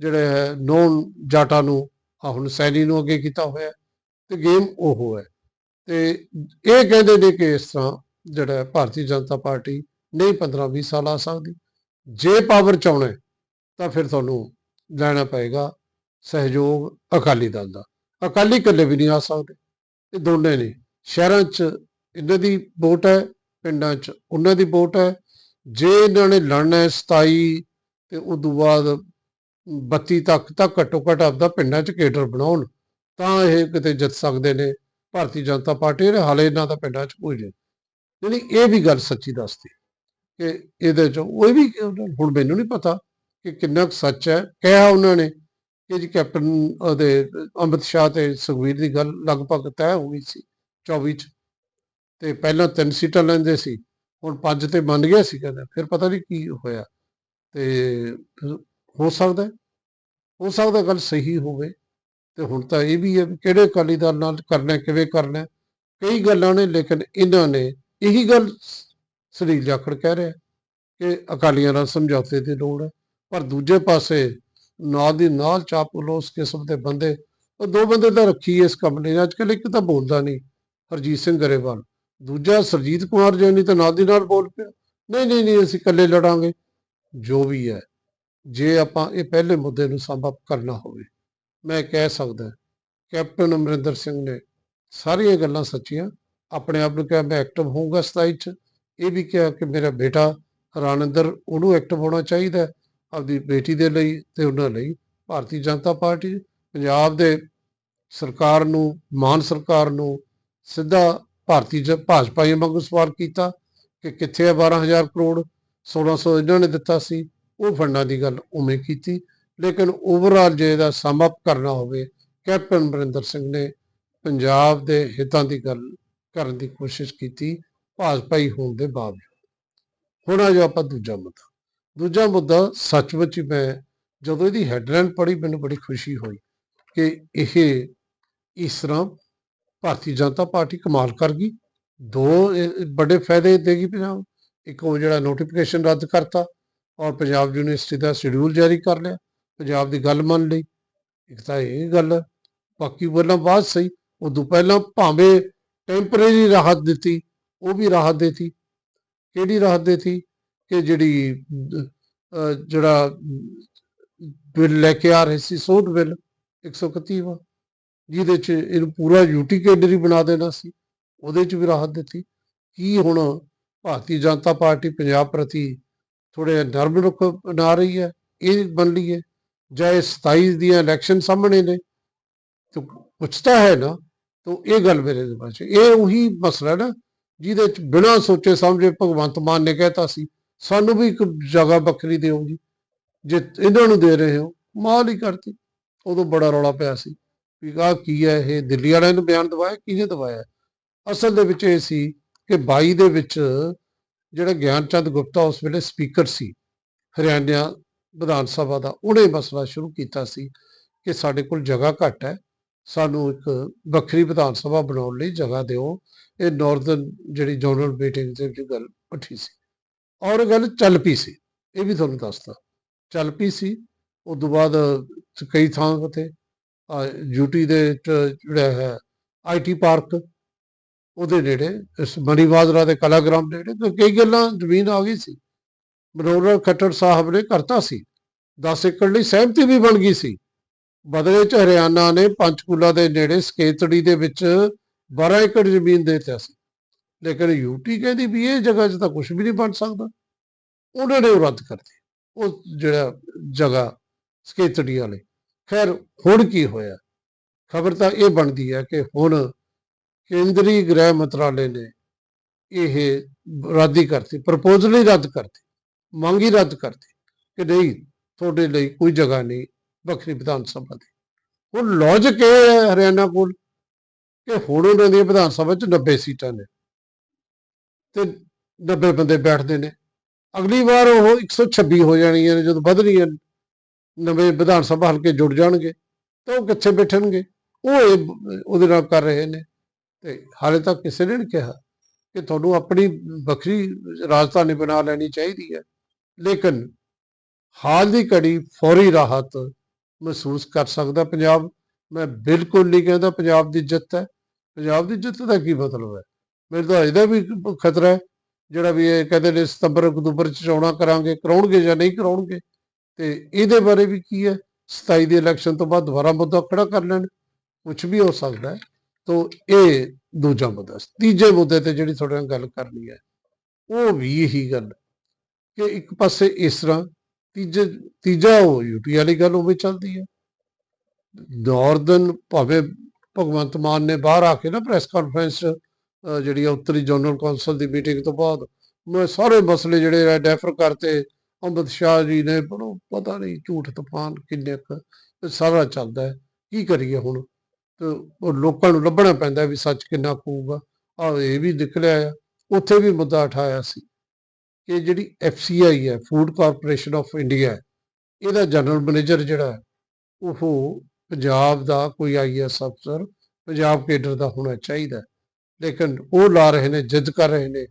ਜਿਹੜੇ ਹੈ ਨੌਨ ਜਾਟਾਂ ਨੂੰ ਆ ਹੁਣ ਸੈਣੀ ਨੂੰ ਅੱਗੇ ਕੀਤਾ ਹੋਇਆ ਹੈ ਤੇ ਗੇਮ ਉਹ ਹੈ। ਤੇ ਇਹ ਕਹਿੰਦੇ ਨੇ ਕਿ ਇਸ ਤਰ੍ਹਾਂ ਜਿਹੜਾ ਭਾਰਤੀ ਜਨਤਾ ਪਾਰਟੀ ਨਹੀਂ 15 20 ਸਾਲ ਆ ਸਕਦੀ ਜੇ ਪਾਵਰ ਚ ਆਉਣਾ, ਤਾਂ ਫਿਰ ਤੁਹਾਨੂੰ ਲੈਣਾ ਪਏਗਾ ਸਹਿਯੋਗ ਅਕਾਲੀ ਦਲ ਦਾ। ਅਕਾਲੀ ਇਕੱਲੇ ਵੀ ਨਹੀਂ ਆ ਸਕਦੇ, ਇਹ ਦੋਨੇ ਨੇ। ਸ਼ਹਿਰਾਂ 'ਚ ਇਹਨਾਂ ਦੀ ਵੋਟ ਹੈ, ਪਿੰਡਾਂ 'ਚ ਉਹਨਾਂ ਦੀ ਵੋਟ ਹੈ। ਜੇ ਇਹਨਾਂ ਨੇ ਲੜਨਾ ਹੈ 27 ਤੇ ਉਸ ਤੋਂ ਬਾਅਦ 32 ਤੱਕ ਤਾਂ ਘੱਟੋ ਘੱਟ ਆਪਦਾ ਪਿੰਡਾਂ 'ਚ ਕੇਡਰ ਬਣਾਉਣ, ਤਾਂ ਇਹ ਕਿਤੇ ਜਿੱਤ ਸਕਦੇ ਨੇ। ਭਾਰਤੀ ਜਨਤਾ ਪਾਰਟੀ ਨੇ ਹਾਲੇ ਇਹਨਾਂ ਦਾ ਪਿੰਡਾਂ 'ਚ ਕੋਈ ਨਹੀਂ। ਜਿਹੜੀ ਇਹ ਵੀ ਗੱਲ ਸੱਚੀ ਦੱਸਦੀ ਕਿ ਇਹਦੇ 'ਚ ਉਹ ਵੀ ਹੁਣ ਮੈਨੂੰ ਨਹੀਂ ਪਤਾ ਕਿ ਕਿੰਨਾ ਕੁ ਸੱਚ ਹੈ, ਕਿਹਾ ਉਹਨਾਂ ਨੇ ਕਿ ਜੀ ਕੈਪਟਨ ਉਹਦੇ ਅੰਮ੍ਰਿਤ ਸ਼ਾਹ ਤੇ ਸੁਖਬੀਰ ਦੀ ਗੱਲ ਲਗਭਗ ਤੈਅ ਹੋ ਗਈ ਸੀ 24 ਚ। ਤੇ ਪਹਿਲਾਂ ਤਿੰਨ ਸੀਟਾਂ ਲੈਂਦੇ ਸੀ, ਹੁਣ ਪੰਜ ਤੇ ਮੰਨ ਗਿਆ ਸੀ ਕਹਿੰਦਾ ਫਿਰ ਪਤਾ ਨਹੀਂ ਕੀ ਹੋਇਆ। ਤੇ ਹੋ ਸਕਦਾ ਹੋ ਸਕਦਾ ਗੱਲ ਸਹੀ ਹੋਵੇ। ਤੇ ਹੁਣ ਤਾਂ ਇਹ ਵੀ ਹੈ ਵੀ ਕਿਹੜੇ ਅਕਾਲੀ ਦਲ ਨਾਲ ਕਰਨਾ, ਕਿਵੇਂ ਕਰਨਾ, ਕਈ ਗੱਲਾਂ ਨੇ ਲੇਕਿਨ ਇਹਨਾਂ ਨੇ ਇਹੀ ਗੱਲ ਸੁਨੀਲ ਜਾਖੜ ਕਹਿ ਰਿਹਾ ਕਿ ਅਕਾਲੀਆਂ ਨਾਲ ਸਮਝੌਤੇ ਦੀ ਲੋੜ ਹੈ। ਪਰ ਦੂਜੇ ਪਾਸੇ ਨਾਲ ਦੀ ਨਾਲ ਚਾਪਲੂਸ ਕਿਸਮ ਦੇ ਬੰਦੇ, ਉਹ ਦੋ ਬੰਦੇ ਤਾਂ ਰੱਖੀ ਇਸ ਕੰਪਨੀ ਨੇ ਅੱਜ ਕੱਲ੍ਹ ਇੱਕ ਤਾਂ ਬੋਲਦਾ ਨਹੀਂ, ਹਰਜੀਤ ਸਿੰਘ ਗਰੇਵਾਲ। ਦੂਜਾ ਸਰਜੀਤ ਕੁਮਾਰ ਜੈਨੀ ਤਾਂ ਨਾਲ ਦੀ ਨਾਲ ਬੋਲ ਪਿਆ। ਨਹੀਂ ਨਹੀਂ ਨਹੀਂ, ਅਸੀਂ ਇਕੱਲੇ ਲੜਾਂਗੇ। ਜੋ ਵੀ ਹੈ, ਜੇ ਆਪਾਂ ਇਹ ਪਹਿਲੇ ਮੁੱਦੇ ਨੂੰ ਸੰਭਵ ਕਰਨਾ ਹੋਵੇ, ਮੈਂ ਕਹਿ ਸਕਦਾ, ਕੈਪਟਨ ਅਮਰਿੰਦਰ ਸਿੰਘ ਨੇ ਸਾਰੀਆਂ ਗੱਲਾਂ ਸੱਚੀਆਂ, ਆਪਣੇ ਆਪ ਨੂੰ ਕਿਹਾ ਮੈਂ ਐਕਟਿਵ ਹੋਊਗਾ 27 ਚ। ਇਹ ਵੀ ਕਿਹਾ ਕਿ ਮੇਰਾ ਬੇਟਾ ਰਾਨਿੰਦਰ ਉਹਨੂੰ ਐਕਟਿਵ ਹੋਣਾ ਚਾਹੀਦਾ ਆਪਦੀ ਬੇਟੀ ਦੇ ਲਈ ਤੇ ਉਹਨਾਂ ਲਈ। ਭਾਰਤੀ ਜਨਤਾ ਪਾਰਟੀ, ਪੰਜਾਬ ਦੇ ਸਰਕਾਰ ਨੂੰ ਮਾਨ ਸਰਕਾਰ ਨੂੰ ਸਿੱਧਾ ਭਾਰਤੀ ਜ, ਭਾਜਪਾ ਹੀ ਵਾਂਗੂ ਸਵਾਲ ਕੀਤਾ ਕਿ ਕਿੱਥੇ ਹੈ 12000 ਕਰੋੜ 1600 ਇਹਨਾਂ ਨੇ ਦਿੱਤਾ ਸੀ, ਉਹ ਫੰਡਾਂ ਦੀ ਗੱਲ ਉਵੇਂ ਕੀਤੀ। ਲੇਕਿਨ ਓਵਰਆਲ ਜੇ ਇਹਦਾ ਸਮਅਪ ਕਰਨਾ ਹੋਵੇ, ਕੈਪਟਨ ਅਮਰਿੰਦਰ ਸਿੰਘ ਨੇ ਪੰਜਾਬ ਦੇ ਹਿੱਤਾਂ ਦੀ ਗੱਲ ਕਰਨ ਦੀ ਕੋਸ਼ਿਸ਼ ਕੀਤੀ। ਭਾਜਪਾਈ ਹੋਣ ਦੇ ਬਾਵਜੂਦ। ਹੁਣ ਆ ਜੋ ਆਪਾਂ ਦੂਜਾ ਮੁੱਦਾ। ਦੂਜਾ ਮੁੱਦਾ ਸੱਚਮੁੱਚ ਹੀ ਮੈਂ ਜਦੋਂ ਇਹਦੀ ਹੈਡਲਾਈਨ ਪੜ੍ਹੀ, ਮੈਨੂੰ ਬੜੀ ਖੁਸ਼ੀ ਹੋਈ ਕਿ ਇਹ ਇਸ ਤਰ੍ਹਾਂ ਭਾਰਤੀ ਜਨਤਾ ਪਾਰਟੀ ਕਮਾਲ ਕਰ ਗਈ। ਦੋ ਵੱਡੇ ਫਾਇਦੇ ਦੇਗੀ ਪੰਜਾਬ। ਇੱਕ ਉਹ ਜਿਹੜਾ ਨੋਟੀਫਿਕੇਸ਼ਨ ਰੱਦ ਕਰਤਾ ਔਰ ਪੰਜਾਬ ਯੂਨੀਵਰਸਿਟੀ ਦਾ ਸ਼ਡਿਊਲ ਜਾਰੀ ਕਰ ਲਿਆ। ਪੰਜਾਬ ਦੀ ਗੱਲ ਮੰਨ ਲਈ। ਇੱਕ ਤਾਂ ਇਹ ਗੱਲ ਹੈ। ਬਾਕੀ ਗੱਲਾਂ ਬਾਅਦ ਸਹੀ। ਉਦੋਂ ਪਹਿਲਾਂ ਭਾਵੇਂ ਟੈਂਪਰੇਰੀ ਰਾਹਤ ਦਿੱਤੀ। ਉਹ ਵੀ ਰਾਹਤ ਦੇਤੀ। ਕਿਹੜੀ ਰਾਹਤ ਦੇਤੀ? ਕਿ ਜਿਹੜੀ ਜਿਹੜਾ ਬਿੱਲ ਲੈ ਕੇ ਆ ਰਹੇ ਸੀ, ਸੋਧ ਬਿੱਲ 131 ਵਾ, ਜਿਹਦੇ ਚ ਇਹਨੂੰ ਪੂਰਾ ਯੂਟੀ ਕੇਡਰੀ ਬਣਾ ਦੇਣਾ ਸੀ, ਉਹਦੇ ਚ ਵੀ ਰਾਹਤ ਦਿੱਤੀ। ਕੀ ਹੁਣ ਭਾਰਤੀ ਜਨਤਾ ਪਾਰਟੀ ਪੰਜਾਬ ਪ੍ਰਤੀ ਥੋੜੇ ਨਰਮ ਰੁਖ ਬਣਾ ਰਹੀ ਹੈ, ਇਹ ਬਣ ਲਈ ਹੈ, ਜਾਂ ਇਹ 27 ਦੀਆਂ ਇਲੈਕਸ਼ਨ ਸਾਹਮਣੇ ਨੇ? ਤਾਂ ਪੁੱਛਤਾ ਹੈ ਨਾ, ਤੋ ਇਹ ਗੱਲ ਮੇਰੇ ਦੇ ਪਾਸ ਇਹ ਉਹੀ ਮਸਲਾ ਨਾ ਜਿਹਦੇ ਚ ਬਿਨਾਂ ਸੋਚੇ ਸਮਝੇ ਭਗਵੰਤ ਮਾਨ ਨੇ ਕਹਿਤਾ ਸੀ, ਸਾਨੂੰ ਵੀ ਇੱਕ ਜਗ੍ਹਾ ਵੱਖਰੀ ਦਿਓ ਜੀ, ਜੇ ਇਹਨਾਂ ਨੂੰ ਦੇ ਰਹੇ ਹੋ, ਮਾਲ ਹੀ ਕਰਤੀ ਉਦੋਂ ਬੜਾ ਰੌਲਾ ਪਿਆ ਸੀ ਵੀ ਆਹ ਕੀ ਹੈ, ਇਹ ਦਿੱਲੀ ਵਾਲਿਆਂ ਨੂੰ ਬਿਆਨ ਦਵਾਇਆ, ਕਿਹਨੇ ਦਵਾਇਆ? ਅਸਲ ਦੇ ਵਿੱਚ ਇਹ ਸੀ ਕਿ 22 ਦੇ ਵਿੱਚ ਜਿਹੜਾ ਗਿਆਨ ਚੰਦ ਗੁਪਤਾ ਉਸ ਵੇਲੇ ਸਪੀਕਰ ਸੀ, ਹਰਿਆਣਾ ਵਿਧਾਨ ਸਭਾ ਦਾ, ਉਹਨੇ ਮਸਲਾ ਸ਼ੁਰੂ ਕੀਤਾ ਸੀ ਕਿ ਸਾਡੇ ਕੋਲ ਜਗ੍ਹਾ ਘੱਟ ਹੈ ਸਾਨੂੰ ਇੱਕ ਵੱਖਰੀ ਵਿਧਾਨ ਸਭਾ ਬਣਾਉਣ ਲਈ ਜਗ੍ਹਾ ਦਿਓ। ਇਹ ਨਾਰਥਰਨ ਜਿਹੜੀ ਜਨਰਲ ਮੀਟਿੰਗ ਦੇ ਵਿੱਚ ਗੱਲ ਉੱਠੀ ਸੀ। ਔਰ ਇਹ ਗੱਲ ਚੱਲ ਪਈ ਸੀ, ਇਹ ਵੀ ਤੁਹਾਨੂੰ ਦੱਸਦਾ। ਚੱਲ ਪਈ ਸੀ ਉਸ ਤੋਂ ਬਾਅਦ ਕਈ ਥਾਂ ਤੇ ਯੂਟੀ ਦੇ ਵਿੱਚ ਜਿਹੜਾ ਹੈ ਆਈਟੀ ਪਾਰਕ ਉਹਦੇ ਨੇੜੇ, ਇਸ ਮਨੀਵਾਜਰਾ ਦੇ ਕਲਾਗ੍ਰਾਮ ਦੇ ਨੇੜੇ, ਤੇ ਕਈ ਗੱਲਾਂ ਜ਼ਮੀਨ ਆ ਗਈ ਸੀ। ਮਨੋਹਰ ਖੱਟਰ ਸਾਹਿਬ ਨੇ ਕਰਤਾ ਸੀ। 10 ਏਕੜ ਲਈ ਸਹਿਮਤੀ ਵੀ ਬਣ ਗਈ ਸੀ। ਬਦਲੇ ਚ ਹਰਿਆਣਾ ਨੇ ਪੰਚਕੂਲਾ ਦੇ ਨੇੜੇ ਸਕੇਤੜੀ ਦੇ ਵਿੱਚ 12 ਏਕੜ ਜ਼ਮੀਨ ਦੇ ਦਿੱਤਾ ਸੀ। ਲੇਕਿਨ ਯੂਟੀ ਕਹਿੰਦੀ ਵੀ ਇਹ ਜਗ੍ਹਾ 'ਚ ਤਾਂ ਕੁਝ ਵੀ ਨਹੀਂ ਬਣ ਸਕਦਾ। ਉਹਨਾਂ ਨੇ ਉਹ ਰੱਦ ਕਰਤੀ ਉਹ ਜਿਹੜਾ ਜਗ੍ਹਾ ਸਕੇਤੜੀ ਵਾਲੇ ਖੈਰ, ਹੁਣ ਕੀ ਹੋਇਆ? ਖਬਰ ਤਾਂ ਇਹ ਬਣਦੀ ਹੈ ਕਿ ਹੁਣ ਕੇਂਦਰੀ ਗ੍ਰਹਿ ਮੰਤਰਾਲੇ ਨੇ ਇਹ ਰੱਦ ਹੀ ਕਰਤੀ, ਪ੍ਰਪੋਜ਼ਲ ਹੀ ਰੱਦ ਕਰਤੀ। ਮੰਗ ਹੀ ਰੱਦ ਕਰਤੀ ਕਿ ਨਹੀਂ, ਤੁਹਾਡੇ ਲਈ ਕੋਈ ਜਗ੍ਹਾ ਨਹੀਂ ਵੱਖਰੀ ਵਿਧਾਨ ਸਭਾ ਦੀ। ਹੁਣ ਲੌਜਿਕ ਇਹ ਹੈ ਹਰਿਆਣਾ ਕੋਲ ਕਿ ਹੁਣ ਉਹਨਾਂ ਦੀ ਵਿਧਾਨ ਸਭਾ ਚ 90 ਸੀਟਾਂ ਨੇ ਤੇ 90 ਬੰਦੇ ਬੈਠਦੇ ਨੇ। ਅਗਲੀ ਵਾਰ ਉਹ 126 ਹੋ ਜਾਣੀਆਂ ਨੇ, ਜਦੋਂ ਵਧਣੀਆਂ ਨਵੇਂ ਵਿਧਾਨ ਸਭਾ ਹਲਕੇ ਜੁੜ ਜਾਣਗੇ, ਤਾਂ ਉਹ ਕਿੱਥੇ ਬੈਠਣਗੇ? ਉਹ ਇਹ ਉਹਦੇ ਨਾਲ ਕਰ ਰਹੇ ਨੇ ਤੇ ਹਾਲੇ ਤੱਕ ਕਿਸੇ ਨੇ ਨਹੀਂ ਕਿਹਾ ਕਿ ਤੁਹਾਨੂੰ ਆਪਣੀ ਵੱਖਰੀ ਰਾਜਧਾਨੀ ਬਣਾ ਲੈਣੀ ਚਾਹੀਦੀ ਹੈ। ਲੇਕਿਨ ਹਾਲ ਦੀ ਘੜੀ ਫੌਰੀ ਰਾਹਤ ਮਹਿਸੂਸ ਕਰ ਸਕਦਾ ਪੰਜਾਬ। ਮੈਂ ਬਿਲਕੁਲ ਨਹੀਂ ਕਹਿੰਦਾ ਪੰਜਾਬ ਦੀ ਜਿੱਤ ਹੈ। ਪੰਜਾਬ ਦੀ ਜਿੱਤ ਦਾ ਕੀ ਮਤਲਬ ਹੈ? ਮੇਰੇ ਤਾਂ ਇਹਦਾ ਵੀ ਖਤਰਾ ਹੈ। ਜਿਹੜਾ ਵੀ ਇਹ ਕਹਿੰਦੇ ਨੇ ਸਤੰਬਰ, ਅਕਤੂਬਰ ਚ ਚੋਣਾਂ ਕਰਾਂਗੇ, ਕਰਾਉਣਗੇ ਜਾਂ ਨਹੀਂ ਕਰਾਉਣਗੇ, ਤੇ ਇਹਦੇ ਬਾਰੇ ਵੀ ਕੀ ਹੈ? 27 ਦੇ ਇਲੈਕਸ਼ਨ ਤੋਂ ਬਾਅਦ ਦੁਬਾਰਾ ਮੁੱਦਾ ਖੜਾ ਕਰ ਲੈਣ। ਕੁਝ ਵੀ ਹੋ ਸਕਦਾ ਹੈ। ਤੋ ਇਹ ਦੂਜਾ ਮੁੱਦਾ ਤੀਜੇ ਮੁੱਦੇ ਤੇ ਜਿਹੜੀ ਤੁਹਾਡੇ ਨਾਲ ਗੱਲ ਕਰਨੀ ਹੈ, ਉਹ ਵੀ ਇਹੀ ਗੱਲ ਕਿ ਇੱਕ ਪਾਸੇ ਇਸ ਤਰ੍ਹਾਂ ਤੀਜੇ, ਤੀਜਾ ਉਹ ਯੂਪੀ ਵਾਲੀ ਗੱਲ ਉਹ ਵੀ ਚੱਲਦੀ ਹੈ ਨਾਰਦਰਨ ਭਾਵੇਂ ਭਗਵੰਤ ਮਾਨ ਨੇ ਬਾਹਰ ਆ ਕੇ ਨਾ ਪ੍ਰੈਸ ਕਾਨਫਰੰਸ ਜਿਹੜੀ ਆ ਉੱਤਰੀ ਜਨਰਲ ਕੌਂਸਲ ਦੀ ਮੀਟਿੰਗ ਤੋਂ ਬਾਅਦ, ਮੈਂ ਸਾਰੇ ਮਸਲੇ ਜਿਹੜੇ ਆ ਡੈਫਰ ਕਰਤੇ, ਅੰਮ੍ਰਿਤ ਸ਼ਾਹ ਜੀ ਨੇ ਬੜੋ ਪਤਾ ਨਹੀਂ ਝੂਠ ਤੂਫਾਨ ਕਿੰਨੇ ਕੁ, ਇਹ ਸਾਰਾ ਚੱਲਦਾ ਹੈ। ਕੀ ਕਰੀਏ ਹੁਣ? ਤੇ ਲੋਕਾਂ ਨੂੰ ਲੱਭਣਾ ਪੈਂਦਾ ਵੀ ਸੱਚ ਕਿੰਨਾ ਕੂਗਾ ਆ ਇਹ ਵੀ ਨਿਕਲਿਆ ਆ। ਉੱਥੇ ਵੀ ਮੁੱਦਾ ਉਠਾਇਆ ਸੀ। ਕਿ ਜਿਹੜੀ ਐਫਸੀਆਈ ਹੈ ਫੂਡ ਕਾਰਪੋਰੇਸ਼ਨ ਆਫ ਇੰਡੀਆ ਇਹਦਾ ਜਨਰਲ ਮੈਨੇਜਰ ਜਿਹੜਾ ਉਹ ਪੰਜਾਬ ਦਾ ਕੋਈ ਆਈਐਸ ਅਫਸਰ ਪੰਜਾਬ ਕੇਡਰ ਦਾ ਹੋਣਾ ਚਾਹੀਦਾ ਲੇਕਿਨ ਉਹ ਲਾ ਰਹੇ ਨੇ, ਜਿੱਦ ਕਰ ਰਹੇ ਨੇ,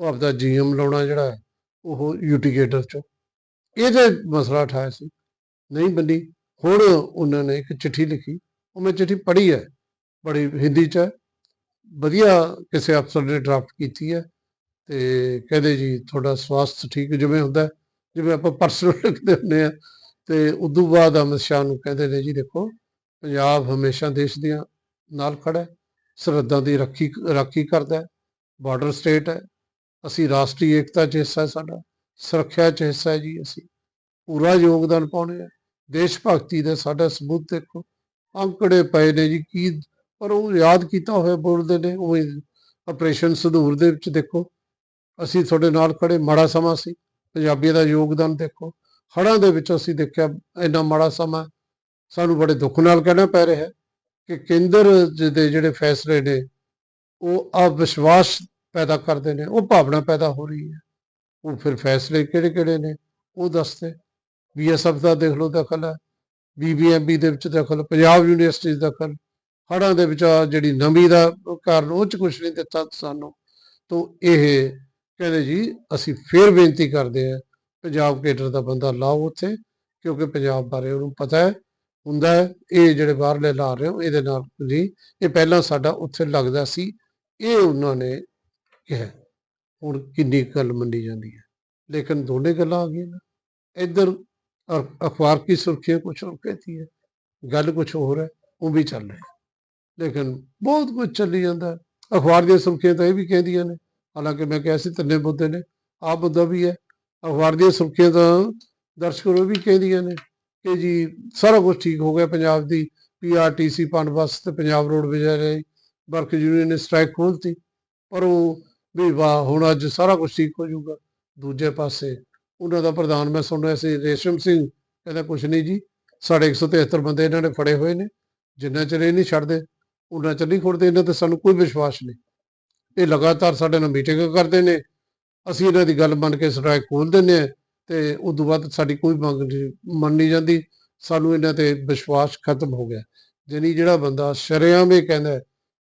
ਉਹ ਆਪਦਾ ਜੀਐਮ ਲਾਉਣਾ ਜਿਹੜਾ ਹੈ, ਉਹ ਯੂਟੀ ਕੇਡਰ ਚ। ਇਹਦੇ ਮਸਲਾ ਉਠਾਇਆ ਸੀ। ਨਹੀਂ ਬੰਦੀ ਹੁਣ ਉਹਨਾਂ ਨੇ ਇੱਕ ਚਿੱਠੀ ਲਿਖੀ, ਉਹ ਮੈਂ ਚਿੱਠੀ ਪੜ੍ਹੀ ਹੈ, ਬੜੀ ਹਿੰਦੀ ਚ ਹੈ। ਵਧੀਆ ਕਿਸੇ ਅਫਸਰ ਨੇ ਡਰਾਫਟ ਕੀਤੀ ਹੈ। ਤੇ ਕਹਿੰਦੇ ਜੀ ਤੁਹਾਡਾ ਸਵਾਸਥ ਠੀਕ ਜਿਵੇਂ ਹੁੰਦਾ ਜਿਵੇਂ ਆਪਾਂ ਪਰਸਨਲ ਲਿਖਦੇ ਹੁੰਦੇ ਆ ਤੇ ਉਦੋਂ ਬਾਅਦ ਅਮਿਤ ਸ਼ਾਹ ਨੂੰ ਕਹਿੰਦੇ ਨੇ ਜੀ ਦੇਖੋ, ਪੰਜਾਬ ਹਮੇਸ਼ਾ ਦੇਸ਼ ਦੀਆਂ ਨਾਲ ਖੜਾ ਹੈ, ਸਰਹੱਦਾਂ ਦੀ ਰੱਖੀ, ਰਾਖੀ ਕਰਦਾ ਹੈ ਬਾਰਡਰ ਸਟੇਟ ਹੈ। ਅਸੀਂ ਰਾਸ਼ਟਰੀ ਏਕਤਾ 'ਚ ਹਿੱਸਾ ਹੈ ਸਾਡਾ, ਸੁਰੱਖਿਆ 'ਚ ਹਿੱਸਾ ਹੈ ਜੀ ਅਸੀਂ। ਪੂਰਾ ਯੋਗਦਾਨ ਪਾਉਣੇ ਆ। ਦੇਸ਼ ਭਗਤੀ ਦਾ ਸਾਡਾ ਸਬੂਤ ਦੇਖੋ। ਅੰਕੜੇ ਪਏ ਨੇ ਜੀ, ਕੀ ਪਰ ਉਹ ਯਾਦ ਕੀਤਾ ਹੋਇਆ ਬੋਲਦੇ ਨੇ ਉਹ ਆਪਰੇਸ਼ਨ ਸੰਧੂਰ ਦੇ ਵਿੱਚ ਦੇਖੋ। ਅਸੀਂ ਤੁਹਾਡੇ ਨਾਲ ਖੜੇ, ਮਾੜਾ ਸਮਾਂ ਸੀ। ਪੰਜਾਬੀਆਂ ਦਾ ਯੋਗਦਾਨ ਦੇਖੋ, ਹੜ੍ਹਾਂ ਦੇ ਵਿੱਚ ਅਸੀਂ ਦੇਖਿਆ ਇੰਨਾ ਮਾੜਾ ਸਮਾਂ। ਸਾਨੂੰ ਬੜੇ ਦੁੱਖ ਨਾਲ ਕਹਿਣਾ ਪੈ ਰਿਹਾ ਹੈ ਕਿ ਕੇਂਦਰ ਦੇ ਜਿਹੜੇ ਫੈਸਲੇ ਨੇ, ਉਹ ਆ ਵਿਸ਼ਵਾਸ ਪੈਦਾ ਕਰਦੇ ਨੇ, ਉਹ ਭਾਵਨਾ ਪੈਦਾ ਹੋ ਰਹੀ ਹੈ। ਉਹ ਫਿਰ ਫੈਸਲੇ ਕਿਹੜੇ ਕਿਹੜੇ ਨੇ, ਉਹ ਦੱਸਦੇ। ਬੀਐਸਐਫ ਦਾ ਦੇਖ ਲਓ ਦਖਲ ਹੈ, ਬੀਬੀਐਮਬੀ ਦੇ ਵਿੱਚ ਦਖਲ, ਪੰਜਾਬ ਯੂਨੀਵਰਸਿਟੀ ਦਾ ਦਖਲ। ਹੜ੍ਹਾਂ ਦੇ ਵਿੱਚ ਜਿਹੜੀ ਨਮੀ ਦਾ ਕਾਰਨ, ਉਹ ਚ ਕੁਝ ਨਹੀਂ ਦਿੱਤਾ ਸਾਨੂੰ। ਤੋਂ ਇਹ ਕਹਿੰਦੇ ਜੀ, ਅਸੀਂ ਫੇਰ ਬੇਨਤੀ ਕਰਦੇ ਹਾਂ, ਪੰਜਾਬ ਕੇਡਰ ਦਾ ਬੰਦਾ ਲਾਓ ਉੱਥੇ, ਕਿਉਂਕਿ ਪੰਜਾਬ ਬਾਰੇ ਉਹਨੂੰ ਪਤਾ ਹੈ, ਹੁੰਦਾ ਹੈ, ਇਹ ਜਿਹੜੇ ਬਾਹਰਲੇ ਲਾ ਰਹੇ ਹੋ, ਇਹਦੇ ਨਾਲ ਜੀ ਇਹ ਪਹਿਲਾਂ ਸਾਡਾ ਉੱਥੇ ਲੱਗਦਾ ਸੀ, ਇਹ ਉਹਨਾਂ ਨੇ ਕਿਹਾ ਹੁਣ ਕਿੰਨੀ ਕੁ ਗੱਲ ਮੰਨੀ ਜਾਂਦੀ ਹੈ, ਲੇਕਿਨ ਦੋਨੇ ਗੱਲਾਂ ਆ ਗਈਆਂ ਨਾ। ਇੱਧਰ ਅ- ਅਖਬਾਰ ਕੀ ਸੁਰਖੀਆਂ ਕੁਝ ਹੋਰ ਕਹਤੀ ਹੈ, ਗੱਲ ਕੁਝ ਹੋਰ ਹੈ, ਉਹ ਵੀ ਚੱਲ ਰਿਹਾ ਲੇਕਿਨ ਬਹੁਤ ਕੁਝ ਚੱਲੀ ਜਾਂਦਾ ਅਖਬਾਰ ਦੀਆਂ ਸੁਰਖੀਆਂ ਤਾਂ ਇਹ ਵੀ ਕਹਿੰਦੀਆਂ ਨੇ ਹਾਲਾਂਕਿ ਮੈਂ ਕਿਹਾ ਸੀ ਤਿੰਨੇ ਮੁੱਦੇ ਨੇ, ਆਹ ਮੁੱਦਾ ਵੀ ਹੈ ਅਖਬਾਰ ਦੀਆਂ ਸੁਰਖੀਆਂ ਤਾਂ ਦਰਸ਼ਕ ਉਹ ਵੀ ਕਹਿੰਦੀਆਂ ਨੇ ਕਿ ਜੀ ਸਾਰਾ ਕੁਝ ਠੀਕ ਹੋ ਗਿਆ ਪੰਜਾਬ ਦੀ ਪੀਆਰਟੀਸੀ ਪਨਬਸ ਤੇ ਪੰਜਾਬ ਰੋਡ ਵਿਚਾਰੇ ਵਰਕ ਯੂਨੀਅਨ ਨੇ ਸਟ੍ਰਾਈਕ ਖੋਲਤੀ ਪਰ ਉਹ ਵੀ ਵਾਹ, ਹੁਣ ਅੱਜ ਸਾਰਾ ਕੁਝ ਠੀਕ ਹੋ ਜਾਊਗਾ। ਦੂਜੇ ਪਾਸੇ ਉਹਨਾਂ ਦਾ ਪ੍ਰਧਾਨ, ਮੈਂ ਸੁਣ ਰਿਹਾ ਸੀ ਰੇਸ਼ਮ ਸਿੰਘ ਕਹਿੰਦਾ ਕੁਝ ਨਹੀਂ ਜੀ, ਸਾਡੇ 173 ਬੰਦੇ ਇਹਨਾਂ ਨੇ ਫੜੇ ਹੋਏ ਨੇ, ਜਿੰਨਾ ਚਿਰ ਇਹ ਨਹੀਂ ਛੱਡਦੇ, ਉਹਨਾਂ ਚਿਰ ਨਹੀਂ ਖੁੱਲਦੇ ਇਹਨਾਂ ਤੇ ਸਾਨੂੰ ਕੋਈ ਵਿਸ਼ਵਾਸ ਨਹੀਂ। ਇਹ ਲਗਾਤਾਰ ਸਾਡੇ ਨਾਲ ਮੀਟਿੰਗ ਕਰਦੇ ਨੇ। ਅਸੀਂ ਇਹਨਾਂ ਦੀ ਗੱਲ ਮੰਨ ਕੇ ਸਟ੍ਰਾਈਕ ਖੋਲ ਦਿੰਦੇ ਆ ਤੇ ਉਦੋਂ ਬਾਅਦ ਸਾਡੀ ਕੋਈ ਮੰਗ ਨਹੀਂ, ਮੰਨੀ ਜਾਂਦੀ। ਸਾਨੂੰ ਇਹਨਾਂ ਤੇ ਵਿਸ਼ਵਾਸ ਖਤਮ ਹੋ ਗਿਆ। ਜਾਣੀ ਜਿਹੜਾ ਬੰਦਾ ਸ਼ਰੇਆਮ ਹੀ ਕਹਿੰਦਾ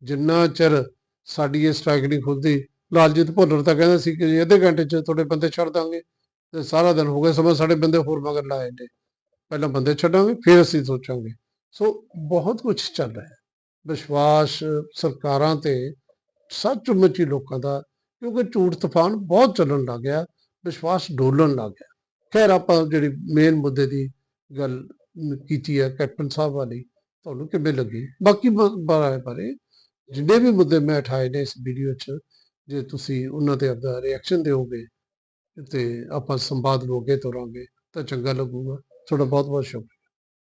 ਜਿੰਨਾ ਚਿਰ ਸਾਡੀ ਇਹ ਸਟ੍ਰਾਈਕ ਨਹੀਂ ਖੁੱਲਦੀ ਲਾਲਜੀਤ ਭੁੱਲਰ ਤਾਂ ਕਹਿੰਦਾ ਸੀ ਕਿ ਅੱਧੇ ਘੰਟੇ 'ਚ ਤੁਹਾਡੇ ਬੰਦੇ ਛੱਡ ਦਾਂਗੇ ਤੇ ਸਾਰਾ ਦਿਨ ਹੋ ਗਿਆ ਸਮਾਂ ਸਾਡੇ ਬੰਦੇ ਹੋਰ ਮਗਰ ਲਾਏ ਨੇ। ਪਹਿਲਾਂ ਬੰਦੇ ਛੱਡਾਂਗੇ, ਫਿਰ ਅਸੀਂ ਸੋਚਾਂਗੇ। ਸੋ ਬਹੁਤ ਕੁਝ ਚੱਲ ਰਿਹਾ ਹੈ। ਵਿਸ਼ਵਾਸ ਸਰਕਾਰਾਂ ਤੇ ਸੱਚਮੁੱਚ ਹੀ ਲੋਕਾਂ ਦਾ, ਕਿਉਂਕਿ ਝੂਠ ਤੂਫਾਨ ਬਹੁਤ ਚੱਲਣ ਲੱਗ ਗਿਆ, ਵਿਸ਼ਵਾਸ ਡੋਲਣ ਲੱਗ ਗਿਆ। ਖੈਰ, ਆਪਾਂ ਜਿਹੜੀ ਮੇਨ ਮੁੱਦੇ ਦੀ ਗੱਲ ਕੀਤੀ ਹੈ, ਕੈਪਟਨ ਸਾਹਿਬ ਵਾਲੀ, ਤੁਹਾਨੂੰ ਕਿਵੇਂ ਲੱਗੀ? ਬਾਕੀ ਬਾਰੇ ਬਾਰੇ ਜਿੰਨੇ ਵੀ ਮੁੱਦੇ ਮੈਂ ਉਠਾਏ ਨੇ ਇਸ ਵੀਡੀਓ 'ਚ, ਜੇ ਤੁਸੀਂ ਉਹਨਾਂ ਤੇ ਆਪਦਾ ਰਿਐਕਸ਼ਨ ਦਿਓਗੇ ਤੇ ਆਪਾਂ ਸੰਵਾਦ ਨੂੰ ਅੱਗੇ ਤੋਰਾਂਗੇ, ਤਾਂ ਚੰਗਾ ਲੱਗੂਗਾ। ਤੁਹਾਡਾ ਬਹੁਤ ਬਹੁਤ ਸ਼ੁਕਰੀਆ।